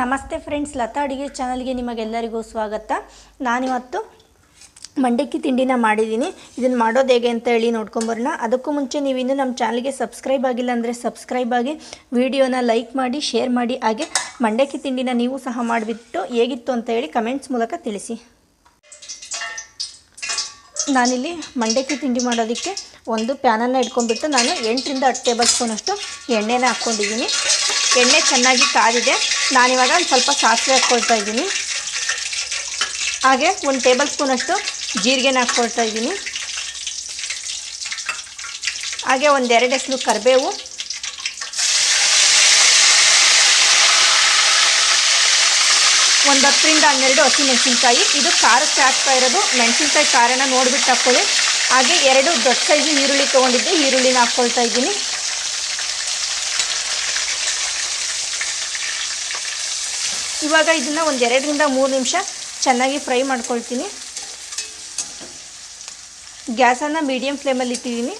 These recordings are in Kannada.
ನಮಸ್ತೆ ಫ್ರೆಂಡ್ಸ್, ಲತಾ ಅಡುಗೆ ಚಾನಲ್ಗೆ ನಿಮಗೆಲ್ಲರಿಗೂ ಸ್ವಾಗತ. ನಾನಿವತ್ತು ಮಂಡಕ್ಕಿ ತಿಂಡಿನ ಮಾಡಿದ್ದೀನಿ. ಇದನ್ನು ಮಾಡೋದು ಹೇಗೆ ಅಂತ ಹೇಳಿ ನೋಡ್ಕೊಂಬರೋಣ ಅದಕ್ಕೂ ಮುಂಚೆ ನೀವು ಇನ್ನೂ ನಮ್ಮ ಚಾನಲ್ಗೆ ಸಬ್ಸ್ಕ್ರೈಬ್ ಆಗಿಲ್ಲ ಅಂದರೆ ಸಬ್ಸ್ಕ್ರೈಬ್ ಆಗಿ ವಿಡಿಯೋನ ಲೈಕ್ ಮಾಡಿ, ಶೇರ್ ಮಾಡಿ, ಹಾಗೆ ಮಂಡಕ್ಕಿ ತಿಂಡಿನ ನೀವು ಸಹ ಮಾಡಿಬಿಟ್ಟು ಹೇಗಿತ್ತು ಅಂತ ಹೇಳಿ ಕಮೆಂಟ್ಸ್ ಮೂಲಕ ತಿಳಿಸಿ. ನಾನಿಲ್ಲಿ ಮಂಡಕ್ಕಿ ತಿಂಡಿ ಮಾಡೋದಕ್ಕೆ ಒಂದು ಪ್ಯಾನನ್ನು ಇಟ್ಕೊಂಡ್ಬಿಟ್ಟು ನಾನು ಎಂಟರಿಂದ ಹತ್ತು ಟೇಬಲ್ ಸ್ಪೂನಷ್ಟು ಎಣ್ಣೆನ ಹಾಕ್ಕೊಂಡಿದ್ದೀನಿ. ಎಣ್ಣೆ ಚೆನ್ನಾಗಿ ಕಾದಿದೆ. ನಾನಿವಾಗ ಒಂದು ಸ್ವಲ್ಪ ಸಾಸಿವೆ ಹಾಕ್ಕೊಳ್ತಾ ಇದ್ದೀನಿ. ಹಾಗೆ ಒಂದು ಟೇಬಲ್ ಸ್ಪೂನಷ್ಟು ಜೀರಿಗೆನ ಹಾಕ್ಕೊಳ್ತಾ ಇದ್ದೀನಿ. ಹಾಗೆ ಒಂದೆರಡು ಹೆಸರು ಕರಿಬೇವು. ಒಂದು ಹತ್ತರಿಂದ ಹನ್ನೆರಡು ಹಸಿ ಮೆಣಸಿನ್ಕಾಯಿ ಇದು ಖಾರಕ್ಕೆ ಹಾಕ್ತಾ ಇರೋದು. ಮೆಣಸಿನ್ಕಾಯಿ ಖಾರನ ನೋಡಿಬಿಟ್ಟು ಹಾಕ್ಕೊಳ್ಳಿ. ಹಾಗೆ ಎರಡು ದೊಡ್ಡ ಸೈಜು ಈರುಳ್ಳಿ ತೊಗೊಂಡಿದ್ದೆ. ಈರುಳ್ಳಿನ ಹಾಕ್ಕೊಳ್ತಾ ಇದ್ದೀನಿ. ಇವಾಗ ಇದನ್ನು ಒಂದು ಎರಡರಿಂದ ಮೂರು ನಿಮಿಷ ಚೆನ್ನಾಗಿ ಫ್ರೈ ಮಾಡ್ಕೊಳ್ತೀನಿ. ಗ್ಯಾಸನ್ನು ಮೀಡಿಯಮ್ ಫ್ಲೇಮಲ್ಲಿ ಇಟ್ಟಿದ್ದೀನಿ.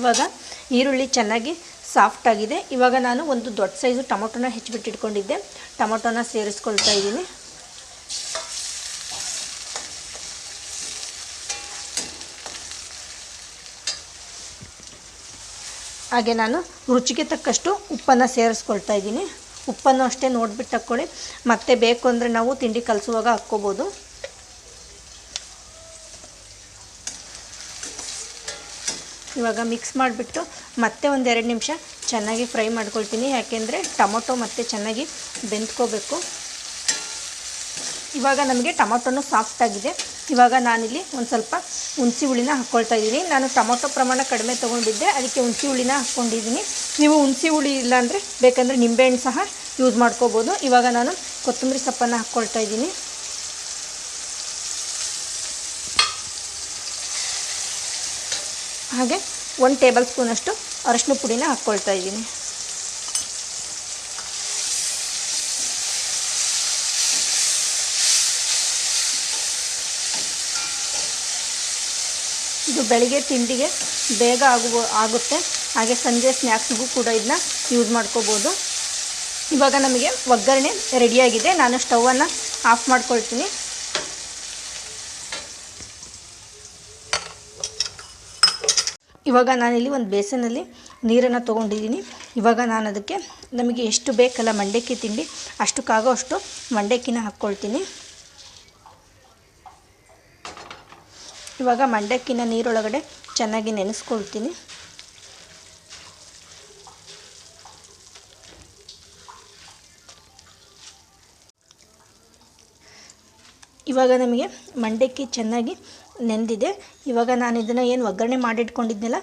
ಇವಾಗ ಈರುಳ್ಳಿ ಚೆನ್ನಾಗಿ ಸಾಫ್ಟ್ ಆಗಿದೆ. ಇವಾಗ ನಾನು ಒಂದು ದೊಡ್ಡ ಸೈಜು ಟೊಮೊಟೊನ ಹೆಚ್ಚಿಬಿಟ್ಟು ಇಟ್ಕೊಂಡಿದ್ದೆ ಟೊಮೊಟೊನ ಸೇರಿಸ್ಕೊಳ್ತಾ ಇದ್ದೀನಿ. ಹಾಗೆ ನಾನು ರುಚಿಗೆ ತಕ್ಕಷ್ಟು ಉಪ್ಪನ್ನು ಸೇರಿಸ್ಕೊಳ್ತಾ ಇದ್ದೀನಿ. ಉಪ್ಪನ್ನು ಅಷ್ಟೇ ನೋಡಿಬಿಟ್ಟು ಹಾಕ್ಕೊಳ್ಳಿ. ಮತ್ತೆ ಬೇಕು ಅಂದರೆ ನಾವು ತಿಂಡಿ ಕಲಸುವಾಗ ಹಾಕ್ಕೋಬೋದು. ಇವಾಗ ಮಿಕ್ಸ್ ಮಾಡಿಬಿಟ್ಟು ಮತ್ತೆ ಒಂದು ಎರಡು ನಿಮಿಷ ಚೆನ್ನಾಗಿ ಫ್ರೈ ಮಾಡ್ಕೊಳ್ತೀನಿ. ಯಾಕೆಂದರೆ ಟೊಮೊಟೊ ಮತ್ತೆ ಚೆನ್ನಾಗಿ ಬೆಂದ್ಕೋಬೇಕು. ಇವಾಗ ನಮಗೆ ಟೊಮೊಟೊನು ಸಾಫ್ಟ್ ಆಗಿದೆ. ಇವಾಗ ನಾನಿಲ್ಲಿ ಒಂದು ಸ್ವಲ್ಪ ಹುಣಸಿ ಹುಳಿನ ಹಾಕ್ಕೊಳ್ತಾ ಇದ್ದೀನಿ. ನಾನು ಟೊಮೊಟೊ ಪ್ರಮಾಣ ಕಡಿಮೆ ತೊಗೊಂಡಿದ್ದೆ, ಅದಕ್ಕೆ ಹುಣಸಿ ಹುಳಿನ ಹಾಕ್ಕೊಂಡಿದ್ದೀನಿ ನೀವು ಹುಣಸಿ ಹುಳಿ ಇಲ್ಲ ಅಂದರೆ ಬೇಕಂದರೆ ನಿಂಬೆಹಣ್ಣು ಸಹ ಯೂಸ್ ಮಾಡ್ಕೋಬೋದು. ಇವಾಗ ನಾನು ಕೊತ್ತಂಬರಿ ಸೊಪ್ಪನ್ನು ಹಾಕ್ಕೊಳ್ತಾ ಇದ್ದೀನಿ. ಹಾಗೆ ಒಂದು ಟೇಬಲ್ ಸ್ಪೂನಷ್ಟು ಅರಶಿನ ಪುಡಿನ ಹಾಕ್ಕೊಳ್ತಾ ಇದ್ದೀನಿ. ಇದು ಬೆಳಿಗ್ಗೆ ತಿಂಡಿಗೆ ಬೇಗ ಆಗುವ, ಆಗುತ್ತೆ. ಹಾಗೆ ಸಂಜೆ ಸ್ನ್ಯಾಕ್ಸ್ಗೂ ಕೂಡ ಇದನ್ನ ಯೂಸ್ ಮಾಡ್ಕೋಬೋದು. ಇವಾಗ ನಮಗೆ ಒಗ್ಗರಣೆ ರೆಡಿಯಾಗಿದೆ. ನಾನು ಸ್ಟವನ್ನು ಆಫ್ ಮಾಡ್ಕೊಳ್ತೀನಿ. ಇವಾಗ ನಾನಿಲ್ಲಿ ಒಂದು ಬೇಸನಲ್ಲಿ ನೀರನ್ನು ತೊಗೊಂಡಿದ್ದೀನಿ. ಇವಾಗ ನಾನು ಅದಕ್ಕೆ ನಮಗೆ ಎಷ್ಟು ಬೇಕಲ್ಲ, ಮಂಡಕ್ಕಿ ತಿಂಡಿ ಅಷ್ಟಕ್ಕಾಗೋ ಅಷ್ಟು ಮಂಡಕ್ಕಿನ ಹಾಕ್ಕೊಳ್ತೀನಿ. ಇವಾಗ ಮಂಡಕ್ಕಿನ ನೀರೊಳಗಡೆ ಚೆನ್ನಾಗಿ ನೆನೆಸ್ಕೊಳ್ತೀನಿ. ಇವಾಗ ನಮಗೆ ಮಂಡಕ್ಕಿ ಚೆನ್ನಾಗಿ ನೆಂದಿದೆ. ಇವಾಗ ನಾನು ಇದನ್ನು ಏನು ಒಗ್ಗರಣೆ ಮಾಡಿಟ್ಕೊಂಡಿದ್ನಲ್ಲ,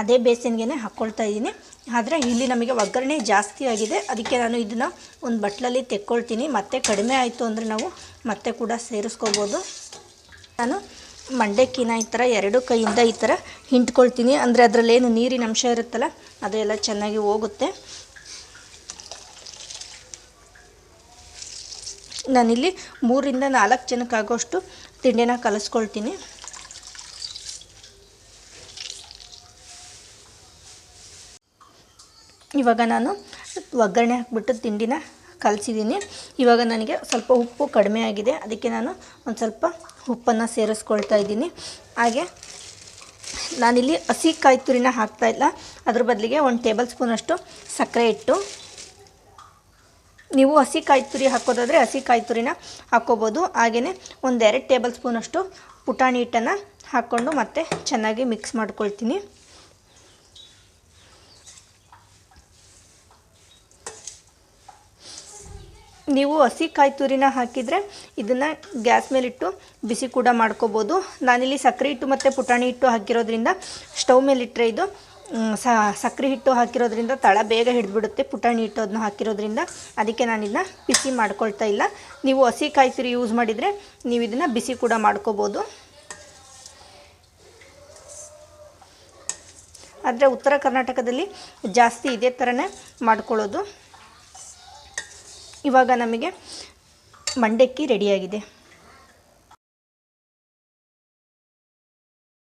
ಅದೇ ಬೇಸನ್ಗೆ ಹಾಕ್ಕೊಳ್ತಾ ಇದ್ದೀನಿ. ಆದರೆ ಇಲ್ಲಿ ನಮಗೆ ಒಗ್ಗರಣೆ ಜಾಸ್ತಿ ಆಗಿದೆ. ಅದಕ್ಕೆ ನಾನು ಇದನ್ನು ಒಂದು ಬಟ್ಲಲ್ಲಿ ತೆಕ್ಕೊಳ್ತೀನಿ. ಮತ್ತೆ ಕಡಿಮೆ ಆಯಿತು ಅಂದರೆ ನಾವು ಮತ್ತೆ ಕೂಡ ಸೇರಿಸ್ಕೋಬೋದು. ನಾನು ಮಂಡಕ್ಕಿನ ಈ ಥರ ಎರಡು ಕೈಯಿಂದ ಈ ಥರ ಹಿಂಟ್ಕೊಳ್ತೀನಿ ಅಂದರೆ ಅದರಲ್ಲೇನು ನೀರಿನ ಅಂಶ ಇರುತ್ತಲ್ಲ, ಅದೆಲ್ಲ ಚೆನ್ನಾಗಿ ಹೋಗುತ್ತೆ. ನಾನಿಲ್ಲಿ ಮೂರಿಂದ ನಾಲ್ಕು ಜನಕ್ಕಾಗೋಷ್ಟು ತಿಂಡಿನ ಕಲಿಸ್ಕೊಳ್ತೀನಿ. ಇವಾಗ ನಾನು ಒಗ್ಗರಣೆ ಹಾಕ್ಬಿಟ್ಟು ತಿಂಡಿನ ಕಲಸಿದ್ದೀನಿ. ಇವಾಗ ನನಗೆ ಸ್ವಲ್ಪ ಉಪ್ಪು ಕಡಿಮೆ ಆಗಿದೆ. ಅದಕ್ಕೆ ನಾನು ಒಂದು ಸ್ವಲ್ಪ ಉಪ್ಪನ್ನು ಸೇರಿಸ್ಕೊಳ್ತಾ ಇದ್ದೀನಿ. ಹಾಗೆ ನಾನಿಲ್ಲಿ ಹಸಿ ಕಾಯಿ ತುರಿನ ಹಾಕ್ತಾಯಿಲ್ಲ ಅದ್ರ ಬದಲಿಗೆ ಒಂದು ಟೇಬಲ್ ಸ್ಪೂನಷ್ಟು ಸಕ್ಕರೆ ಇಟ್ಟು ನೀವು ಹಸಿ ಕಾಯಿ ತುರಿ ಹಾಕೋದಾದರೆ ಹಸಿ ಕಾಯಿ ತುರಿನ ಹಾಕ್ಕೋಬೋದು ಹಾಗೆಯೇ ಒಂದೆರಡು ಟೇಬಲ್ ಸ್ಪೂನಷ್ಟು ಪುಟಾಣಿ ಹಿಟ್ಟನ್ನು ಹಾಕ್ಕೊಂಡು ಮತ್ತೆ ಚೆನ್ನಾಗಿ ಮಿಕ್ಸ್ ಮಾಡ್ಕೊಳ್ತೀನಿ. ನೀವು ಹಸಿ ಕಾಯಿ ತುರಿನ ಹಾಕಿದರೆ ಇದನ್ನು ಗ್ಯಾಸ್ ಮೇಲಿಟ್ಟು ಬಿಸಿ ಕೂಡ ಮಾಡ್ಕೋಬೋದು. ನಾನಿಲ್ಲಿ ಸಕ್ಕರೆ ಹಿಟ್ಟು ಮತ್ತು ಪುಟಾಣಿ ಹಿಟ್ಟು ಹಾಕಿರೋದ್ರಿಂದ ಸ್ಟವ್ ಮೇಲಿಟ್ಟರೆ ಇದು ಸಕ್ಕರೆ ಹಿಟ್ಟು ಹಾಕಿರೋದ್ರಿಂದ ತಳ ಬೇಗ ಹಿಡಿದ್ಬಿಡುತ್ತೆ. ಪುಟಾಣಿ ಹಿಟ್ಟು ಅದನ್ನ ಹಾಕಿರೋದ್ರಿಂದ ಅದಕ್ಕೆ ನಾನು ಬಿಸಿ ಮಾಡ್ಕೊಳ್ತಾ ಇಲ್ಲ. ನೀವು ಹಸಿ ಕಾಯಿ ತುರಿ ಯೂಸ್ ಮಾಡಿದರೆ ನೀವು ಇದನ್ನು ಬಿಸಿ ಕೂಡ ಮಾಡ್ಕೋಬೋದು. ಆದರೆ ಉತ್ತರ ಕರ್ನಾಟಕದಲ್ಲಿ ಜಾಸ್ತಿ ಇದೇ ಥರನೇ ಮಾಡ್ಕೊಳ್ಳೋದು. ಇವಾಗ ನಮಗೆ ಮಂಡಕ್ಕಿ ರೆಡಿಯಾಗಿದೆ